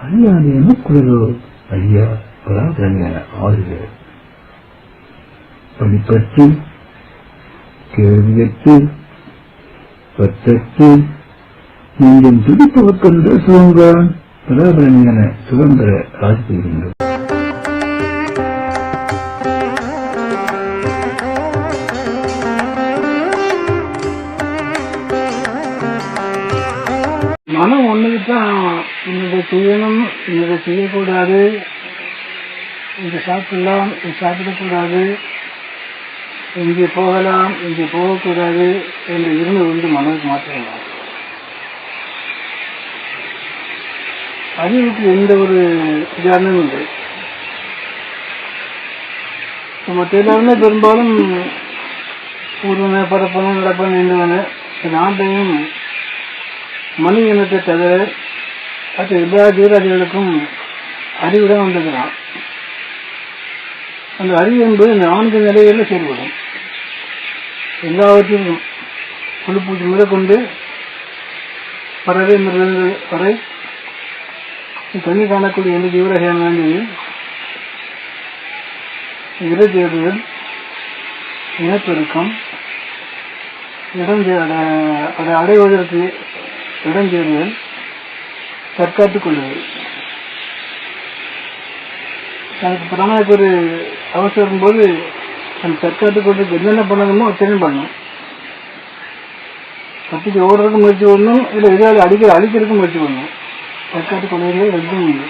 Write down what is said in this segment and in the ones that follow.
அறியாது எனக்குள்ளதோ ஐயா பராதரணியான ஆறுகிறார் படிப்பற்று கேள்வியற்று பற்றற்று நீங்கள் துடிப்பவர்க்கென்ற சுதந்திர பராபரணியான சுதந்திர ஆட்சி பெறுகின்றது மனம் ஒண்ணுக்கு தான் இதை செய்யணும் இதை செய்யக்கூடாது. இதை சாப்பிடலாம் இது சாப்பிடக்கூடாது. இங்கே போகலாம் இங்கே போகக்கூடாது என்று இருந்து வந்து மனதுக்கு மாற்றலாம் அறிவுக்கு எந்த ஒரு உதாரணமும் இல்லை. நம்ம எல்லாருமே பெரும்பாலும் ஊர்வன பரப்பன நடப்பன நின்றவன நாட்டையும் மனித இனத்தை தவிர மற்ற எல்லா ஜீவராசிகளுக்கும் அறிவுடன் வந்ததுதான். அந்த அறிவு என்பது நான்கு நிலைகளில் செயல்படும். எல்லாவற்றையும் புழுப்பூச்சி முதற்கொண்டு பறவை மிருகங்கள் வரை கண்ணி காணக்கூடிய எந்த ஜீவராசியான வேண்டியது இறதேடுதல் இனப்பெருக்கம் இடம் அதை அடைவதற்கு இடம் தேடுதல் தற்காத்துக் கொள்வது எனக்கு பிராமணக்கு ஒரு அவசரம் போது அந்த தற்காத்துக் கொள்றதுக்கு என்னென்ன பண்ணணுமோ அத்தனையும் பண்ணணும் கத்திக்கு ஓடுறதுக்கு முயற்சி பண்ணணும் இல்லை எதிராளி அடிக்கிற அழிக்கிறதுக்கு முயற்சி பண்ணணும். தற்காத்துக் கொள்வதில் ரெண்டும் இல்லை.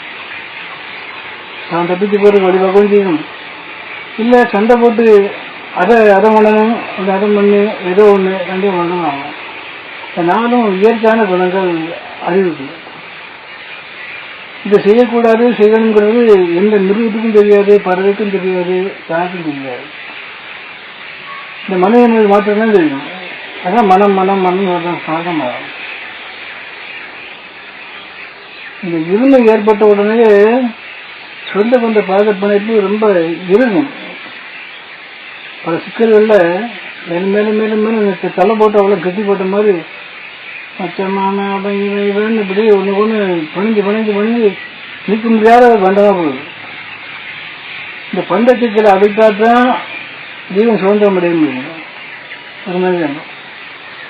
நான் தப்பிச்சு போறதுக்கு வழிபாகவும் செய்யணும் இல்லை சண்டை போட்டு அதை அதை பண்ணணும் இல்லை அதை பண்ணு ஏதோ ஒன்று கண்டிப்பாக பண்ணணும் ஆகும் நானும் இயற்கையான குணங்கள் அறிவுக்கு. இதை செய்யக்கூடாது செய்யணுங்கிறது எந்த மிருகத்துக்கும் தெரியாது பறவைக்கும் தெரியாது யாருக்கும் தெரியாது. இந்த மனிதனுடைய மாற்றம் தான் தெரியும். அதான் மனம் மனம் மனம் சாகமாகும் இந்த இருமை ஏற்பட்ட உடனே சொந்த கொண்ட பாகப்பிணைப்பு ரொம்ப இருக்கும் பல சிக்கல்களில் மேலும் மேலும் மேலும் மேலும் தலை போட்டு அவ்வளோ கட்டி போட்ட மாதிரி மச்சமான அவன் இவன் இவன் இப்படி ஒன்று ஒன்று பணிஞ்சு பணிஞ்சு பணிஞ்சு நிற்க முடியாத பண்டமா போகுது? இந்த பண்ட சிக்கலை அடைத்தாதான் ஜீவன் சுதந்திரம் அடைய முடியும். ஒரு மனிதன்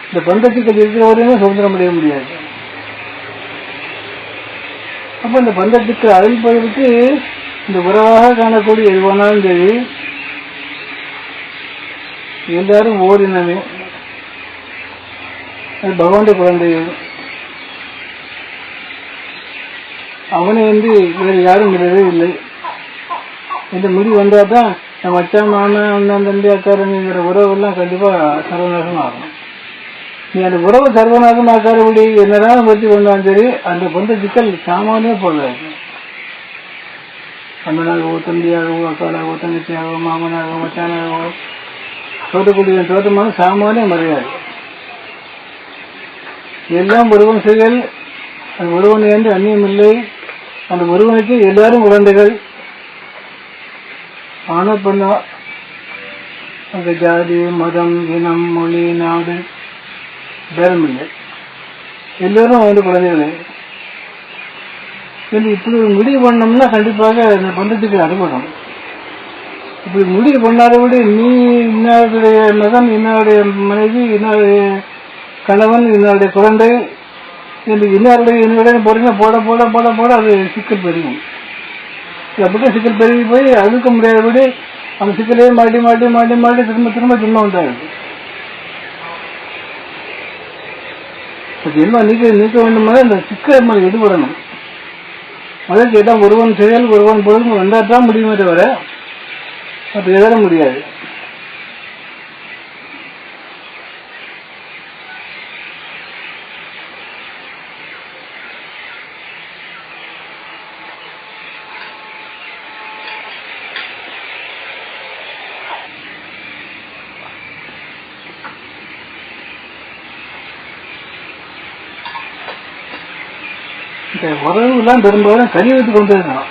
இந்த பண்ட சிக்கல் இருக்கிற வரையும் சுதந்திரம் அடைய முடியாது. அப்ப இந்த பந்தத்துக்கு அழிப்பதற்கு இந்த உறவாக காணக்கூடிய எதுவானாலும் சரி எல்லாரும் ஓடினவே பகவானுடைய குழந்தைகள் அவனை வந்து வேறு யாரும் விடவே இல்லை. இந்த முடிவு வந்தால் தான் நம்ம மச்சான் மாமன் அண்ணன் தம்பி அக்காரங்கிற உறவெல்லாம் கண்டிப்பாக சர்வநாசம் ஆகும் நீ அந்த உறவு சர்வநாசம் ஆக்காதபடி என்னதான் பற்றி கொண்டாலும் சரி அந்த பொந்த சிக்கல் சாமானே போகாது அண்ணனாகவோ தம்பியாகவோ அக்காளாகவோ தங்கச்சியாகவோ மாமனாகவோ மச்சானாகவோ தோட்டக்கூடிய தோட்டமான சாமானே மறையாது எல்லாம் ஒருவன் செயல் அது ஒருவன் என்று அந்நியம் இல்லை அந்த ஒருவனுக்கு எல்லாரும் குழந்தைகள். ஆனா பண்ணா அந்த ஜாதி மதம் இனம் மொழி நாடு பேரம் இல்லை. எல்லோரும் வந்து குழந்தைகளே. இது இப்படி ஒரு முடிவு பண்ணோம்னா கண்டிப்பாக அந்த பந்தத்துக்கு அறுபடும் இப்படி முடிவு பண்ணாதபடி நீ இன்னாருடைய மகன் இன்னாருடைய மனைவி இன்னாருடைய கணவன் இன்னாருடைய குழந்தை என்று இன்னாருடைய என்னுடைய போறீங்க போட போட போட போட அது சிக்கல் பெருகும். அப்படியே சிக்கல் பெருகி போய் அதுக்க முடியாதபடி அந்த சிக்கலையே மாட்டி மாட்டி மாட்டி மாட்டி திரும்ப திரும்ப திரும்ப உண்டாகுது என்ன நீக்க நீக்க வேண்டுமானால் இந்த சிக்கலை நம்ம ஈடுபடணும் முதல் கேட்டால் ஒருவன் செயல் ஒருவன் பொழுது வந்தால் தான் முடியுமே தவிர மற்ற எதிர முடியாது. இந்த உறவுலாம் பெரும்பாலும் கலியுகத்துக்கு கொண்டு இருக்கலாம்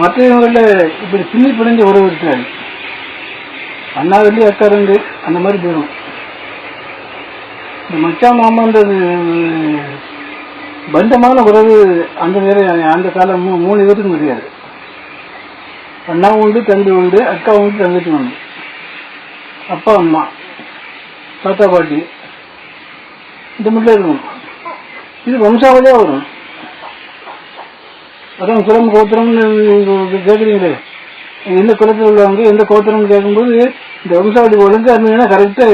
மற்றவங்கள இப்படி பின்னி பிணைஞ்ச உறவு இருக்காது. அண்ணா வெள்ளி அக்கா ரெண்டு அந்த மாதிரி போயிடும் இந்த மச்சான் மாமான்றது பந்தமான உறவு அந்த நேரம் அந்த காலம் மூணு பேருக்கும் கிடையாது அண்ணா உண்டு தம்பி உண்டு அக்கா உண்டு தங்கச்சி உண்டு. அப்பா அம்மா தாத்தா பாட்டி இந்த மட்டும் இருக்கும். இது வம்சாவளியா வரும் அதான் குலம் கோத்திரம்னு கேட்குறீங்களே கேக்குறீங்களே எந்த குலத்தில் உள்ளவங்க எந்த கோத்திரம்னு கேட்கும்போது இந்த வம்சாவளி ஒழுங்கா இருந்தீங்கன்னா கரெக்டா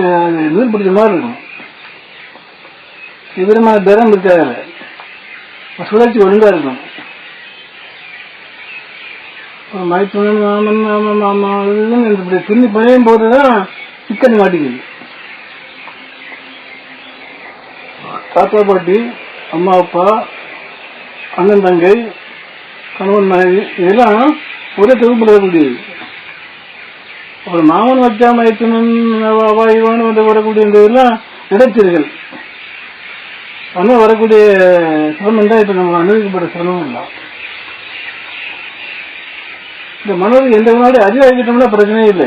மீன் பிடிச்ச மாதிரி இருக்கும் விதமான பேரம் இருக்காது சுழற்சி ஒழுங்கா இருக்கும் ஒரு மைத்துனன் மாமன் மாமா மாமா இப்படி பின்னி பிணையும் போதுதான் சிக்கன் மாட்டிக்குது தாத்தா பாட்டி அம்மா அப்பா அண்ணன் தங்கை கணவன் மனைவி இதெல்லாம் ஒரே தொகுப்பில் வரக்கூடியது அப்புறம் மாமன் வச்சா மைத்துனன் வந்து வரக்கூடிய இந்த இதெல்லாம் இடைச்சல்கள் ஆனால் வரக்கூடிய சிரமம் தான் இப்போ நம்ம அனுபவிக்கப்பட்ட சிரமம் இல்லை இந்த மனதை எந்த நாடு அறிவாக்கிட்டோம்னா பிரச்சனையே இல்லை.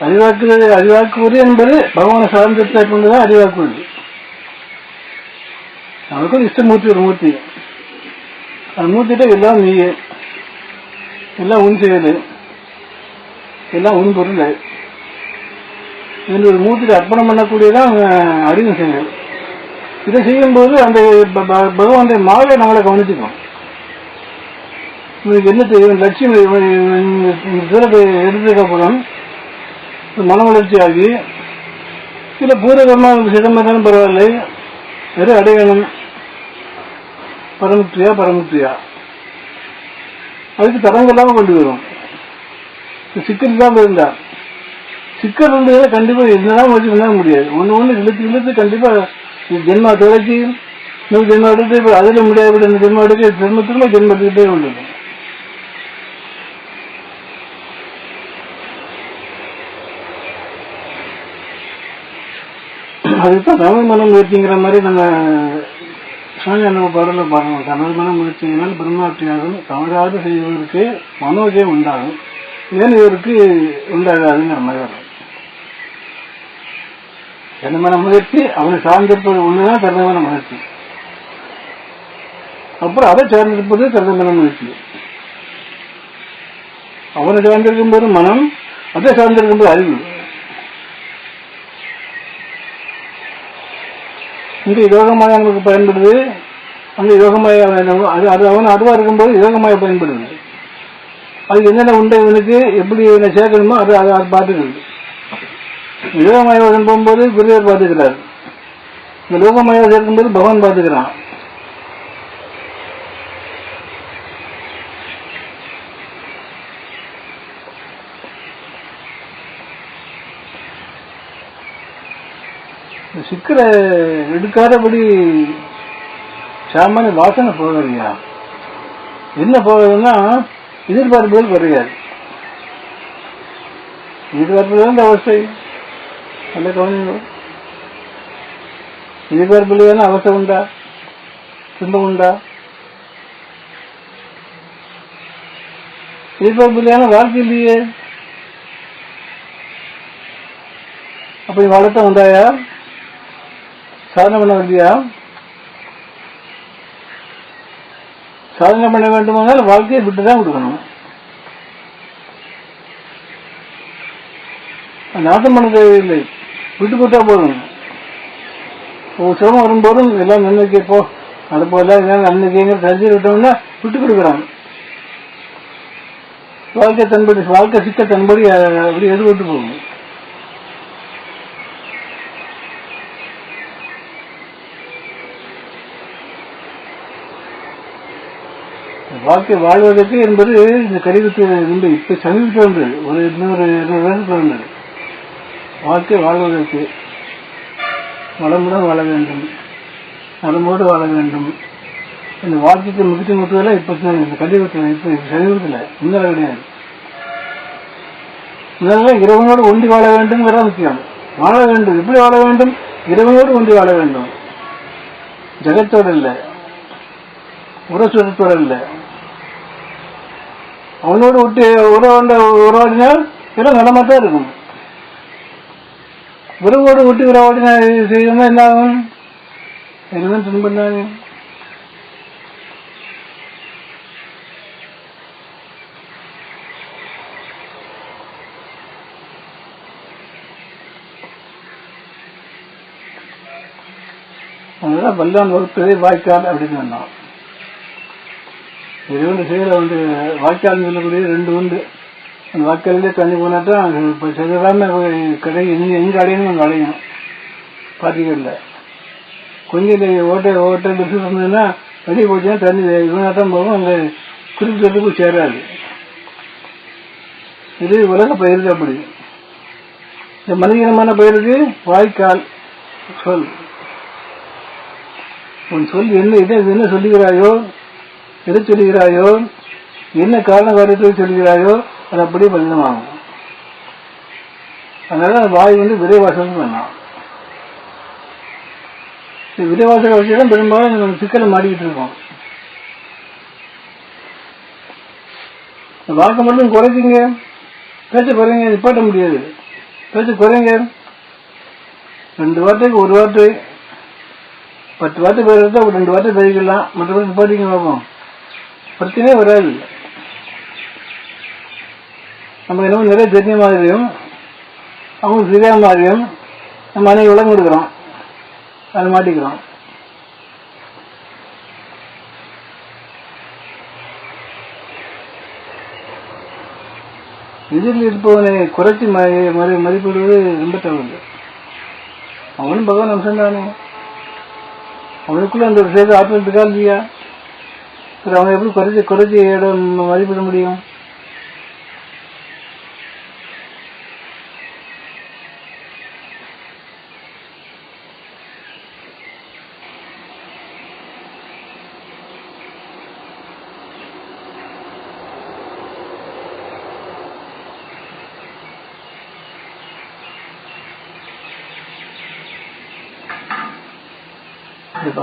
அறிவாக்குவது அறிவாக்குவது என்பது பகவானை சார்ந்தத்தை கொண்டுதான் அறிவாக்குவது. நமக்கும் இஷ்டமூர்த்தி ஒரு மூர்த்தி அந்த மூர்த்திட்ட எல்லாம் நீ எல்லாம் உன் செயல் எல்லாம் உன் பொருள் இந்த ஒரு மூர்த்தியை அர்ப்பணம் பண்ணக்கூடியதான் அறிவு செயல் இதை செய்யும்போது அந்த ப- ப- பகவானுடைய மாவை நம்மளை கவனிச்சுக்கணும் இவனுக்கு என்ன தெரியும் லட்சியம் இவன் இவன் தூரத்தை மன வளர்ச்சி ஆகி சில பூர்வகமாக சிதம்பரம் இருந்தாலும் பரவாயில்லை எது அடையணும்? பரமுக்தியா பரமுக்தியா அதுக்கு தரங்கெல்லாம் கொண்டு வரும் சிக்கல் இல்லாம இருந்தா. சிக்கல் இருந்ததுன்னா கண்டிப்பா என்னதான் முயற்சி பண்ண முடியாது. ஒன்று ஒண்ணு இழுத்து இழுத்து கண்டிப்பா ஜென்ம ஜென்மா தொடச்சி இன்னொரு ஜென்மா எடுத்து அதுல முடியாது இந்த ஜென்மா எடுக்க ஜென்மத்துக்குள்ள ஜென்மத்துக்கிட்டே உள்ளது. அதுதான் தமிழ் மன முயற்சிங்கிற மாதிரி நம்ம சுவாமி அண்ணா பாடல பாடணும். தமிழ் மன முயற்சியினால் பிரம்மாட்டியாகும் தமிழாவது செய்வதற்கு மனோஜயம் உண்டாகும். ஏன் இவருக்கு உண்டாகாதுங்கிற மாதிரி வரும். தன்மன முயற்சி அவனை சார்ந்திருப்பது ஒண்ணுதான் தர்மமான முயற்சி. அப்புறம் அதை சார்ந்திருப்பது தர்மமான முயற்சி. அவனை சார்ந்திருக்கும் போது மனம் அதை சார்ந்திருக்கும் போது அறிவு. இங்கே யோகமாயா நமக்கு பயன்படுது. அங்கே யோகமாயா அது அது அவன் அதுவாக இருக்கும்போது யோகமாயா பயன்படுது. அது என்னென்ன உண்டு இவனுக்கு? எப்படி இவனை சேர்க்கணுமோ அது அதை அது பார்த்துக்கிறது யோகமாயாவதன் போகும்போது குருவர் பார்த்துக்கிறார். இந்த லோகமாயா சேர்க்கும்போது பகவான் பார்த்துக்கிறான். சிக்கலை எடுக்காதபடி சாமானிய வாசனை போகலையா என்ன போகுதுன்னா எதிர்பார்ப்புகள் குறையாது. எதிர்பார்ப்புகள் இந்த அவஸ்தை. நல்ல கவனிங்க. இல்லையான அவஸ்தை உண்டா? துன்பம் உண்டா? எதிர்பார்ப்பு வாழ்க்கை இல்லையே அப்படி வளர்த்த வந்தாயா சாதனை பண்ண வந்தியா சாதனை பண்ண வேண்டுமானால் வாழ்க்கையை விட்டுதான் கொடுக்கணும். நாசம் பண்ண தேவையில்லை. விட்டு கொடுத்தா போதும். ஒரு சிரமம் வரும்போதும் எல்லாம் நன்மைக்கு போ. அது போல நன்மைக்குங்கிற தெரிஞ்சு விட்டோம்னா விட்டு கொடுக்குறான் வாழ்க்கை தன்படி வாழ்க்கை சிக்க தன்படி அப்படி எது விட்டு போகும். வாழ்க்கை வாழ்வதற்கு என்பது இந்த கடிதத்தில் இருந்து இப்ப சமீபத்தில் வந்தது ஒரு இன்னொரு இருநூறு வருஷத்துல வந்தது வாழ்க்கை வாழ்வதற்கு வளமுடன் வாழ வேண்டும். நலமோடு வாழ வேண்டும். இந்த வாழ்க்கைக்கு முக்கிய முக்கியம் இப்ப இந்த கடிதத்தில் இப்ப சமீபத்தில் முன்னால கிடையாது. இதெல்லாம் இறைவனோடு ஒன்றி வாழ வேண்டும்ங்கிறத முக்கியம். வாழ வேண்டும். எப்படி வாழ வேண்டும்? இறைவனோடு ஒன்றி வாழ வேண்டும். ஜெகத்தோடு இல்லை உரசுரத்தோடு இல்லை அவனோடு விட்டு உறவாண்ட உறவாடினால் எல்லாம் நலமாக தான் இருக்கும். உறவோடு விட்டு உறவாடினா செய்யணும்னா என்ன ஆகும்? என்னதான் துன்பம் தானே அதனால வல்லான் வகுப்பதே வாய்க்கால் அப்படின்னு சொன்னான். இறைவன் செயல வந்து வாய்க்கால் சொல்லக்கூடிய ரெண்டு உண்டு. அந்த வாய்க்காலே தண்ணி போனாட்டா இப்போ சிதறாம கடை எங்கே எங்கே அடையணும் அங்கே அடையணும். பாத்திக்கல கொஞ்சம் ஓட்ட ஓட்டை ஓட்டை பஸ் இருந்ததுன்னா வெளியே போச்சுன்னா தண்ணி இவனாட்டம் போகும் அங்கே குறிப்பிட்டதுக்கும் சேராது. இது உலக பயிர் அப்படி. இந்த மனிதனமான பயிருக்கு வாய்க்கால் சொல். உன் சொல் என்ன இதை என்ன சொல்லுகிறாயோ எது சொல்லுகிறாயோ என்ன காரண காரியத்தை சொல்கிறாயோ அது அப்படியே பலிதமாகும் அதனால வாய் வந்து விரைவாசகம் வேணாம் இந்த விரைவாசக பெரும்பாலும் நம்ம சிக்கலை மாட்டிக்கிட்டு இருக்கோம். இந்த வாக்கு மட்டும் குறைச்சிங்க. பேச்ச குறைங்க நிப்பாட்ட முடியாது. பேச்ச குறைங்க. ரெண்டு வார்த்தைக்கு ஒரு வார்த்தை பத்து வார்த்தை பேசுறதா ஒரு ரெண்டு வார்த்தை பேசிக்கலாம். மற்றபடி நிப்பாட்டிங்க பார்ப்போம். பிரச்சனையே வராது. நம்ம என்னமோ நிறைய தெரிஞ்ச மாதிரியும் அவங்க தெரியாத மாதிரியும் நம்ம அன்னைக்கு விளங்க கொடுக்குறோம். அதை மாட்டிக்கிறோம். எதிரில் இருப்பவனை குறைச்சி மறை மதிப்பிடுவது ரொம்ப தவறு. அவனும் பகவான் அம்சம் தானே அவனுக்குள்ள அந்த விஷயத்தை ஆற்றல் இருக்கா இல்லையா? அவங்க அவனை எப்படி குறைச்சி குறைச்சி இடம் மதிப்பிட முடியும்?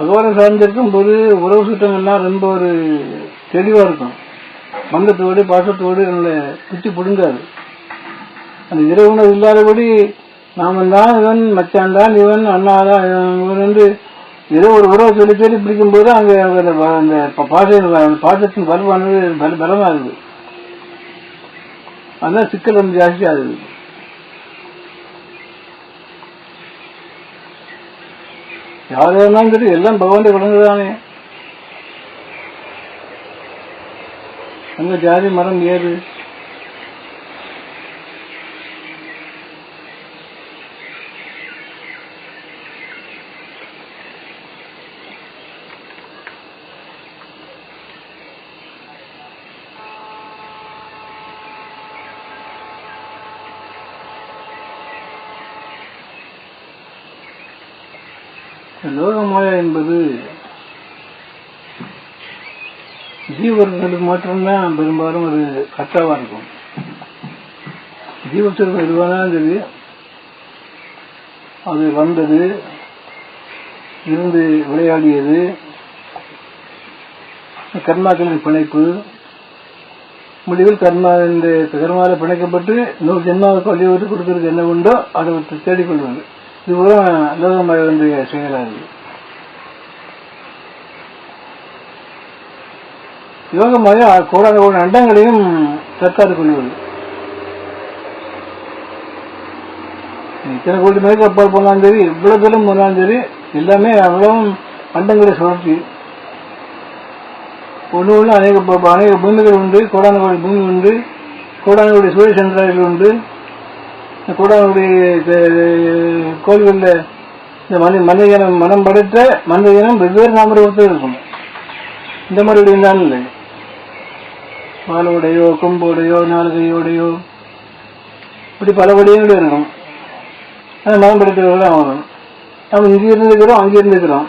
பகவானை சார்ந்திருக்கும் போது உறவு சுற்றங்கள்லாம் ரொம்ப ஒரு தெளிவா இருக்கும். மங்கத்தோடு பாசத்தோடு நம்மளை குச்சி பிடுங்காது. அந்த இறைவுணர் இல்லாதபடி நாம தான் இவன் மச்சான் தான் இவன் அண்ணா தான் இவன் வந்து ஏதோ ஒரு உறவை சொல்லி தேடி பிடிக்கும் போது அங்க அந்த ப- அந்த பாசத்தின் பலமானது பல பலமாகுது. அதான் சிக்கல் ரொம்ப ஜாஸ்தி ஆகுது. யார் வேணாலும் சரி எல்லாம் பகவான் தானே அந்த ஜாதி மரம் ஏது லோகமாயா என்பது ஜீவர்களுக்கு மட்டும்தான் பெரும்பாலும் ஒரு கஷ்டமா இருக்கும். ஜீவத்திற்கு எதுவானது சரி அது வந்தது இருந்து விளையாடியது கர்மாக்களின் பிணைப்பு முடிவில் கர்மா இந்த கர்மாவில் பிணைக்கப்பட்டு நூறு ஜென்மாவுக்கு வழிவகுத்து கொடுக்கறதுக்கு என்ன உண்டோ அதை தேடிக்கொள்வது. வேண்டிய சுவையிலாக இருக்குது யோகமய கோடான கோடி அண்டங்களையும் தற்காத்து கொள்வது இத்தனை கோடி மணிக்கு அப்பால் போனாலும் சரி இவ்வளவு தூரம் போனாலும் சரி எல்லாமே அவ்வளவும் அண்டங்களை சுழற்சி ஒன்று ஒன்று அநேக அநேக பூமிகள் உண்டு கோடான கோடி பூமி உண்டு கோடான கோடி சூரிய சந்திராய்கள் உண்டு. இந்த கோடானுடைய கோள்களில் இந்த மனி மனித இனம் மனம் படைத்த மனித இனம் வெவ்வேறு நாமரூபத்தில் இருக்கும். இந்த மாதிரி இருந்தாலும் இல்லை. பாலோடையோ கொம்போடையோ நாலுகையோடையோ இப்படி பல வடிவங்களும் இருக்கும் ஆனால் மனம் படைத்தவர்கள் தான் ஆகணும். நம்ம இங்கே இருந்துக்கிறோம் அங்கே இருந்துக்கிறோம்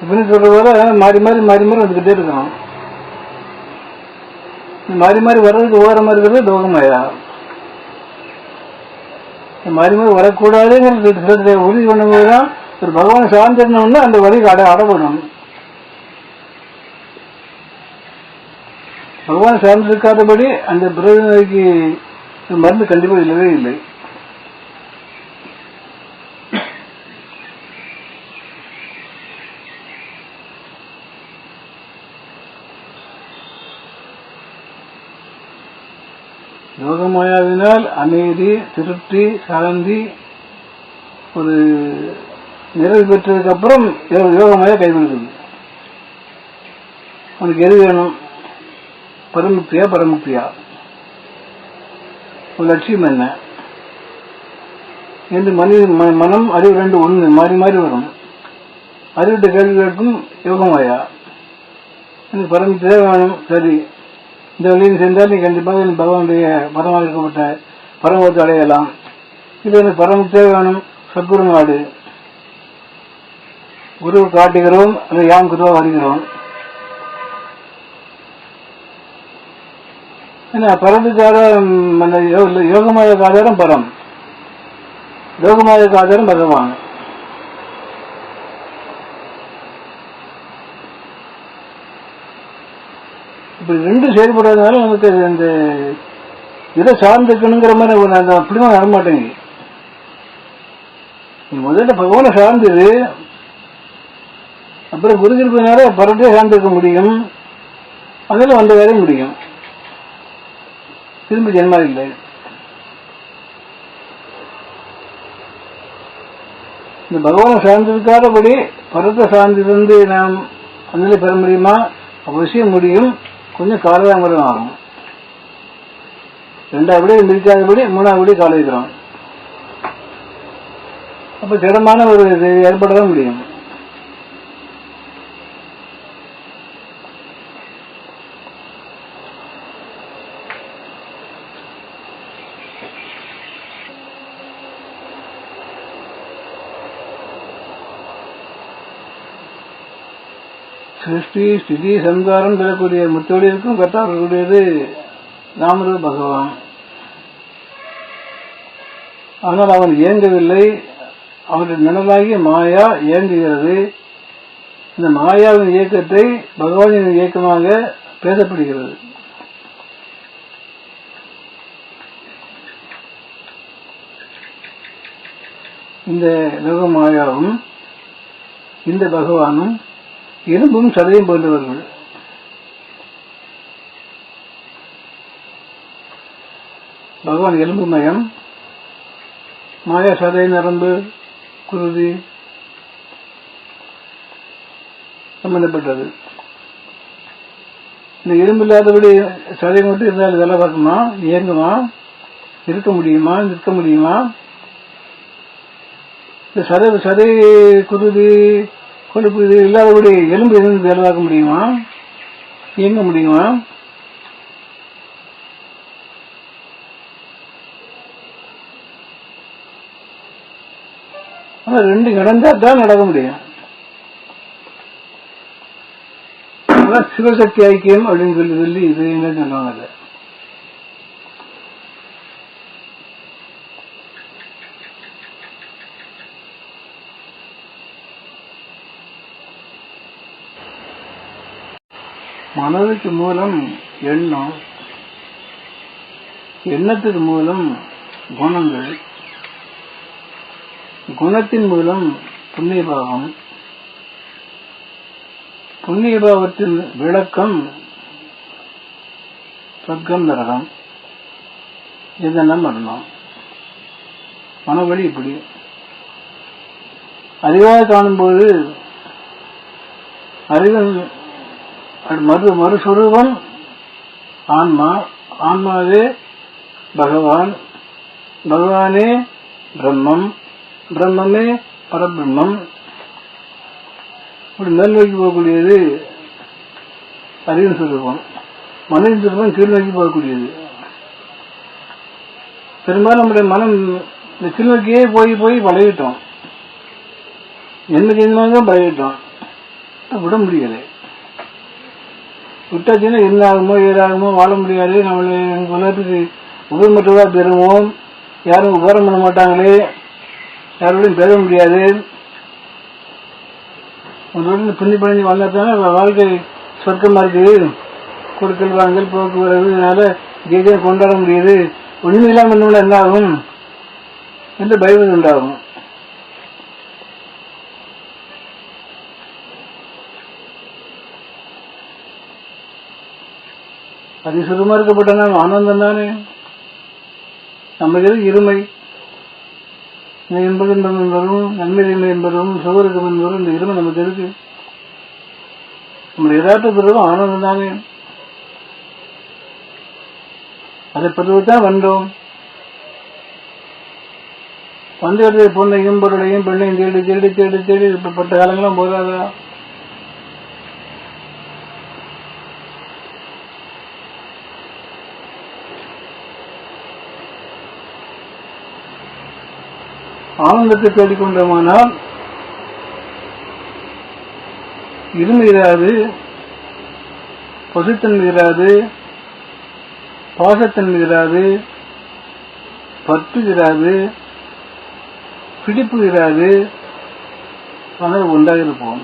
இப்படின்னு சொல்ற போல மாறி மாறி மாறி மாறி வந்துக்கிட்டே இருக்கிறோம் மாறி மாறி வர்றதுக்கு ஓரமாக இருக்கிறது தோகமாயா மாறி மாறி வரக்கூடாதுங்கிறது உறுதி பண்ணும்போது தான் ஒரு பகவான் சார்ந்திருந்தோம்னா அந்த வழி அட அடப்படும் பகவான் சார்ந்திருக்காதபடி அந்த பிரதிநிதிக்கு மருந்து கண்டிப்பாக இல்லவே இல்லை. யோகமாயாவினால் அமைதி திருப்தி சாந்தி ஒரு நிறைவு பெற்றதுக்கு அப்புறம் யோகமாயா கைவிடுது உனக்கு எது வேணும்? பரமுக்தியா பரமுக்தியா ஒரு லட்சியம் என்ன? என்று மனித மனம் அறிவு ரெண்டு ஒண்ணு மாறி மாறி வரும். அறிவிட்ட கேள்விகளுக்கும் யோகமாயா எனக்கு பரமுக்தியா வேணும் சரி. இந்த வழியில் சென்றால் நீ கண்டிப்பாக என் பகவானுடைய பரமாக இருக்கப்பட்ட பரமத்தை அடையலாம். இது எனக்கு பரமத்தே வேணும் சத்குரு நாடு. குரு காட்டுகிறோம் அதை யாம் குருவா வருகிறோம். என்ன பரத்துக்கு ஆதாரம் அந்த யோ- யோகமாயக்கு ஆதாரம் பரம். யோகமாயக்கு ஆதாரம் பகவான் இப்படி ரெண்டும் செயல்படுறதுனால நமக்கு அந்த இதை சார்ந்துக்கணுங்கிற மாதிரி ஒரு அந்த அப்படிதான் நீ முதல்ல பகவானை சார்ந்தது அப்புறம் குருகிருப்பினால பரட்டே சார்ந்திருக்க முடியும். அதில் வந்த வேலையும் முடியும். திரும்பி ஜென்மா இல்லை. இந்த பகவானை சார்ந்திருக்காதபடி பரத்தை சார்ந்திருந்து நாம் அந்த பெற முடியுமா? அவசியம் முடியும். கொஞ்சம் காலதாமதம் ஆகும் ரெண்டாவது மிதிக்காதபடி மூணாவது கால வைக்கிறோம் அப்ப திடமான ஒரு இது ஏற்படதான் முடியும். சிருஷ்டி ஸ்திதி சம்காரம் பெறக்கூடிய முத்தோடியிருக்கும் கத்தார்களுடையது ராமரு பகவான். ஆனால் அவன் இயங்கவில்லை. அவனுடைய நிழலாகிய மாயா இயங்குகிறது. இந்த மாயாவின் இயக்கத்தை பகவானின் இயக்கமாக பேசப்படுகிறது. இந்த லோக மாயாவும் இந்த பகவானும் எலும்பும் சதையும் போன்றவர்கள். பகவான் எலும்பு மயம் மாயா சதை நரம்பு குருதி சம்பந்தப்பட்டது. இந்த எலும்பு இல்லாதபடி சதை மட்டும் இருந்தால் வேலை பார்க்குமா இயங்குமா? இருக்க முடியுமா? நிற்க முடியுமா? இந்த சதை சதை குருதி கொழுப்பு இது இல்லாதபடி எலும்பு இருந்து வேலை முடியுமா? இயங்க முடியுமா? ஆனா ரெண்டு நடந்தா தான் நடக்க முடியும். அதான் சிவசக்தி ஐக்கியம் அப்படின்னு சொல்லி சொல்லி இது என்ன சொல்லுவாங்க மனதுக்கு மூலம் எண்ணம் எண்ணத்துக்கு மூலம் குணங்கள் குணத்தின் மூலம் புண்ணியபாவம் புண்ணியபாவத்தின் விளக்கம் சொர்க்கம் நரகம். இதெல்லாம் மரணம் மனவழி இப்படி. அறிவாக காணும்போது அறிவன் மறு மறுஸ்வரூபம் ஆன்மா ஆன்மாவே பகவான் பகவானே பிரம்மம் பிரம்மமே பரபிரம்மம். இப்படி மேல் நோக்கி போகக்கூடியது அறிவு சுரூபம். மனித சுரூபம் கீழ் நோக்கி போகக்கூடியது. பெரும்பாலும் நம்முடைய மனம் இந்த கீழ்நோக்கியே போய் போய் பழகிட்டோம். என்ன ஜென்மாக பழகிட்டோம். விட முடியலை. விட்டாச்சுன்னா என்ன ஆகுமோ ஏதாகுமோ வாழ முடியாது. நம்மளை உலகத்துக்கு உபயமற்றதாக பெறுவோம். யாரும் உபகாரம் பண்ண மாட்டாங்களே. யாரோடையும் பெற முடியாது. உங்களோட புண்ணி பண்ணி வந்ததுனால வாழ்க்கை சொர்க்கமாக இருக்குது கொடுக்கல் வாங்கல் போக்குவரத்து இதனால ஜெயிச்சா கொண்டாட முடியுது. ஒன்றும் இல்லாமல் என்ன ஆகும் என்று பைபிள் உண்டாகும். அதிசுரமா இருக்கப்பட்ட நாம் ஆனந்தம் தானே? நமக்கு இருமை. இந்த இன்பம் என்பதும் நன்மை தீமை என்பதும் சுகருக்கம் என்பதும் இந்த இருமை நமக்கு இருக்கு நம்ம யதார்த்த பிறகும் ஆனந்தம் தானே? அதை பிறகுதான் வந்தோம். வந்த இடத்துல பொண்ணையும் பொருளையும் பெண்ணையும் தேடி தேடி தேடி தேடி இப்ப காலங்களும் போதாதா? ஆனந்தத்தை தேடிக்கொண்டோமானால் இருமை இராது பசுத்தன்மை இராது பாசத்தன்மை இராது பற்று இராது பிடிப்பு இராது ஆனால் ஒன்றாக இருப்போம்.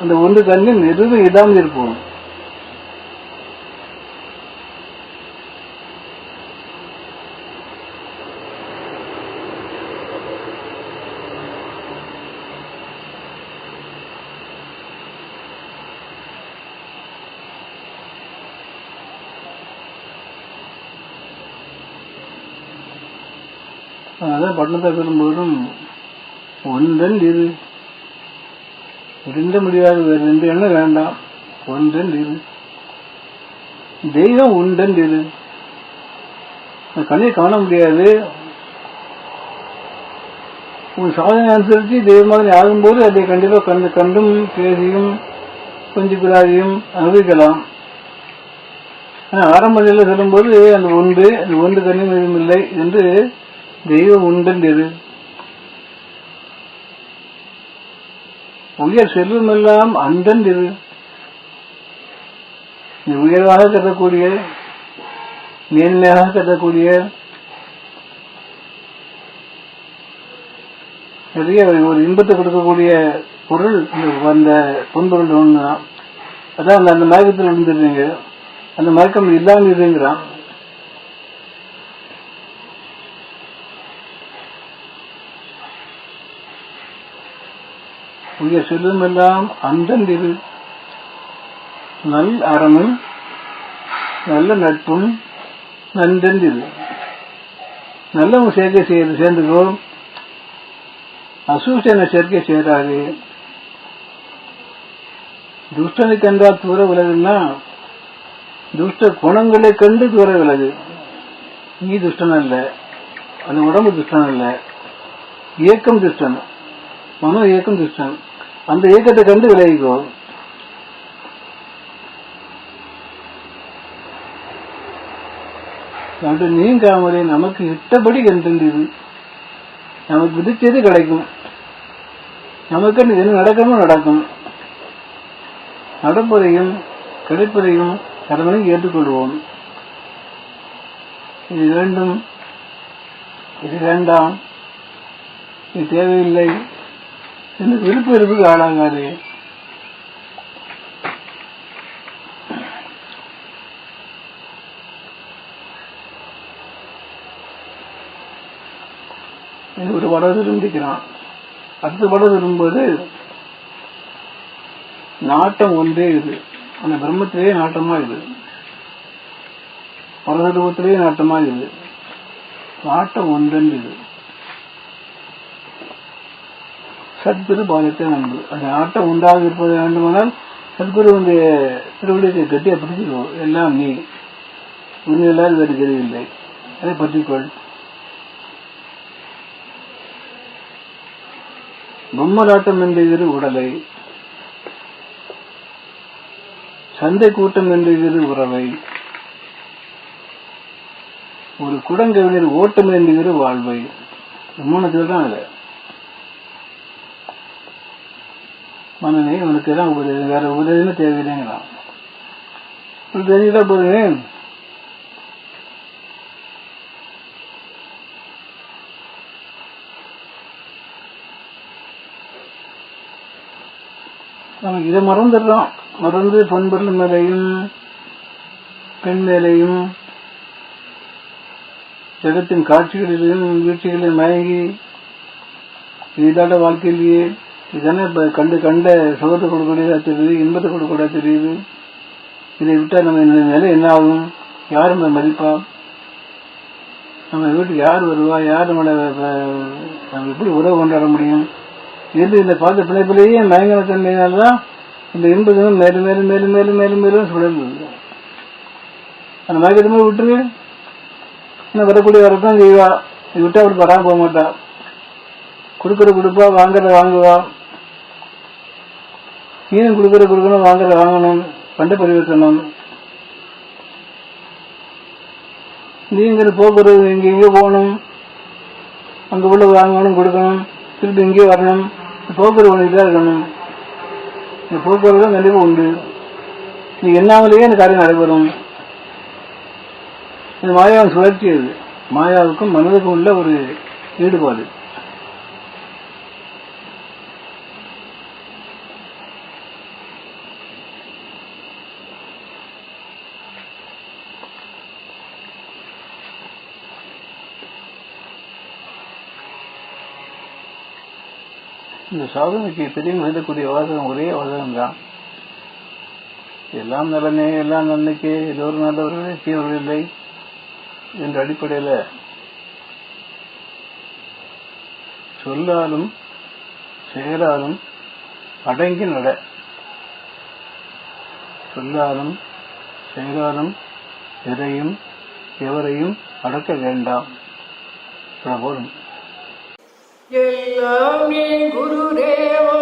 அந்த ஒன்று தண்ணி நெருவு இடாமல் இருப்போம். அதான் பட்டணத்தை பெறும்போதும் ஒன்றன் இரு. ரெண்டு முடியாது வேறு ரெண்டு எண்ணம் வேண்டாம்? ஒன்றன் இரு. தெய்வம் உண்டன் இரு. அந்த கண்ணில் காண முடியாது. உன் சாதனை அனுசரித்து தெய்வ மாதிரி ஆகும்போது அதை கண்டிப்பாக கண்டு கண்டும் பேசியும் கொஞ்சம் பிராதியும் அனுபவிக்கலாம். ஆனால் ஆரம்ப நிலையில் சொல்லும்போது அந்த ஒன்று அந்த ஒன்று கண்ணியும் எதுவும் இல்லை என்று தெய்வம் உண்டன் உயர் செல்வம் எல்லாம் அந்தன் உயர்வாக கருதக்கூடிய மேன்மையாக கருதக்கூடிய நிறைய ஒரு இன்பத்தை கொடுக்கக்கூடிய பொருள் அந்த பொன்பொருள் ஒன்று தான் அதான் அந்த அந்த மயக்கத்தில் இருந்துருங்க அந்த மயக்கம் இல்லாமல் இருங்கிறான். உய செல்வம் எல்லாம் நல் அறமும் நல்ல நட்பும் நந்தந்திரு நல்லவங்க சேர்க்கை செய்து சேர்ந்துக்கோ. அசூசன சேர்க்கை சேராது. துஷ்டனை கண்டா தூர விலகுன்னா துஷ்ட குணங்களை கண்டு தூர விலகு. நீ துஷ்டன் அல்ல. அந்த உடம்பு துஷ்டன் அல்ல. இயக்கம் துஷ்டன். மனோ இயக்கம் துஷ்டன். அந்த இயக்கத்தை கண்டு விளைவிக்கும். நடு நீங்காமலே நமக்கு இட்டபடி கண்டிருந்தது நமக்கு விதிச்சது கிடைக்கும். நமக்கு என்ன நடக்கணும் நடக்கும் நடப்பதையும் கிடைப்பதையும் கடமையும் ஏற்றுக்கொள்வோம். இது வேண்டும் இது வேண்டாம் இது தேவையில்லை. இந்த விருப்ப இருப்பு ஆளாகாது இது ஒரு வட விரும்பிக்கிறான். அடுத்த வட விரும்புவது நாட்டம் ஒன்றே இது. அந்த பிரம்மத்திலேயே நாட்டமா இது. பரதரூபத்திலேயே நாட்டமா இது. நாட்டம் ஒன்றன் இது. சத்குரு பாதத்தை அன்பு அந்த ஆட்டம் உண்டாக இருப்பது வேண்டுமானால் சத்குருவுடைய திருவிழியத்தை கட்டியை பிடிச்சிக்கோ. எல்லாம் நீ. உண்மையில்லாத வேறு தெரியவில்லை அதை பற்றிக்கொள். பொம்மலாட்டம் என்கிற உடலை சந்தை கூட்டம் என்கிற உறவை ஒரு குடங்கவினர் ஓட்டம் என்கிற வாழ்வை. மூணு தான் இல்லை மன்னனே உனக்கு தான் ஒரு வேற உதவியும் தேவையில்லைங்கிறான் தெரியுதா போது நமக்கு இதை மறந்துடுறோம் மறந்து பொன்பொருள் மேலையும் பெண் மேலையும் ஜகத்தின் காட்சிகளிலும் வீழ்ச்சிகளில் மயங்கி இதாண்ட வாழ்க்கையிலேயே இதுதானே இப்போ கண்டு கண்ட சுகத்தை கொடுக்கக்கூடியதா தெரியுது இன்பத்தை கொடுக்கக்கூடாது தெரியுது? இதை விட்டால் நம்ம இந்த நிலை என்ன ஆகும்? யார் நம்ம மதிப்பா? நம்ம வீட்டுக்கு யார் வருவா? யார் நம்மளை நம்ம எப்படி உறவு கொண்டாட முடியும்? இது இந்த பார்த்த பிழைப்பிலேயே மயங்கன தன்மையினால்தான் இந்த இன்பதும் மேலும் மேலும் மேலும் மேலும் மேலும் மேலும் சுழல்வது. அந்த மயக்கத்தை விட்டுரு. இன்னும் வரக்கூடிய வரத்தான் செய்வா. இது விட்டா அப்படி வராமல் போக மாட்டா. கொடுக்குற கொடுப்பா வாங்குறத வாங்குவா. சீனம் கொடுக்கற கொடுக்கணும் வாங்குறத வாங்கணும். பண்ட பரிவர்த்தனம். நீங்கிற போக்குறது இங்கே இங்கே போகணும். அங்கே உள்ள வாங்கணும் கொடுக்கணும். திருப்பி இங்கே வரணும். போக்குவரத்து ஒன்று தான் இருக்கணும். இந்த போக்குவரத்து கண்டிப்பாக உண்டு. நீ என்னாமலேயே இந்த காரியம் நடைபெறும். இந்த மாயாவின் சுழற்சி அது. மாயாவுக்கும் மனதுக்கும் உள்ள ஒரு ஈடுபாடு. இந்த சாதனைக்கு பெரியவங்க எழுதக்கூடிய வாசகம் ஒரே வாசகம் தான் எல்லாம் நலனே எல்லாம் நன்மைக்கே எல்லோரும் நல்லவர்களே தீவர்கள் இல்லை என்ற அடிப்படையில் சொல்லாலும் செயலாலும் அடங்கி நட. சொல்லாலும் செயலாலும் எதையும் எவரையும் அடக்க வேண்டாம். போதும் எல்லாமே குருதேவா